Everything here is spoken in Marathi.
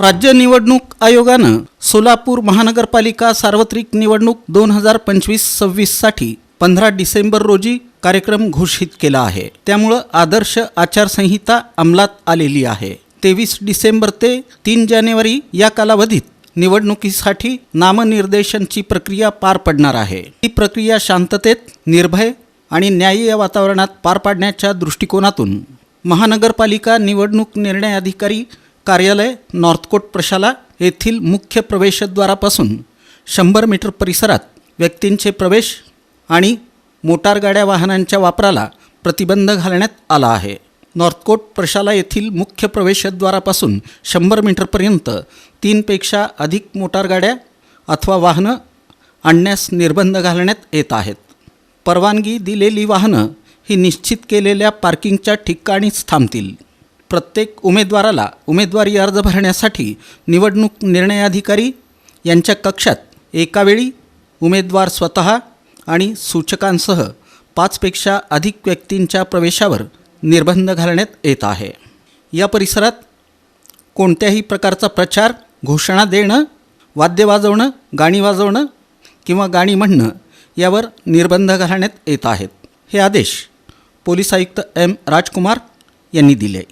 राज्य निवडणूक आयोगानं सोलापूर महानगरपालिका सार्वत्रिक निवडणूक दोन हजार पंचवीस सव्वीससाठी पंधरा डिसेंबर रोजी कार्यक्रम घोषित केला आहे. त्यामुळं आदर्श आचारसंहिता अंमलात आलेली आहे. तेवीस डिसेंबर ते तीन जानेवारी या कालावधीत निवडणुकीसाठी नामनिर्देशनची प्रक्रिया पार पडणार आहे. ही प्रक्रिया शांततेत निर्भय आणि न्याय्य वातावरणात पार पाडण्याच्या दृष्टिकोनातून महानगरपालिका निवडणूक निर्णय अधिकारी कार्यालय नॉर्थकोट प्रशाला येथील मुख्य प्रवेशद्वारापासून शंभर मीटर परिसरात व्यक्तींचे प्रवेश आणि मोटारगाड्या वाहनांच्या वापराला प्रतिबंध घालण्यात आला आहे. नॉर्थकोट प्रशाला येथील मुख्य प्रवेशद्वारापासून शंभर मीटरपर्यंत तीनपेक्षा अधिक मोटारगाड्या अथवा वाहनं आणण्यास निर्बंध घालण्यात येत आहेत. परवानगी दिलेली वाहनं ही निश्चित केलेल्या पार्किंगच्या ठिकाणीच थांबतील. प्रत्येक उमेदवाराला उमेदवारी अर्ज भरण्यासाठी निवडणूक निर्णय अधिकारी यांच्या कक्षात एकावेळी उमेदवार स्वतः आणि सूचकांसह पाचपेक्षा अधिक व्यक्तींच्या प्रवेशावर निर्बंध घालण्यात येत आहे. या परिसरात कोणत्याही प्रकारचा प्रचार घोषणा देणं वाद्य वाजवणं गाणी वाजवणं किंवा गाणी म्हणणं यावर निर्बंध घालण्यात येत आहेत. हे आदेश पोलीस आयुक्त एम राजकुमार यांनी दिले.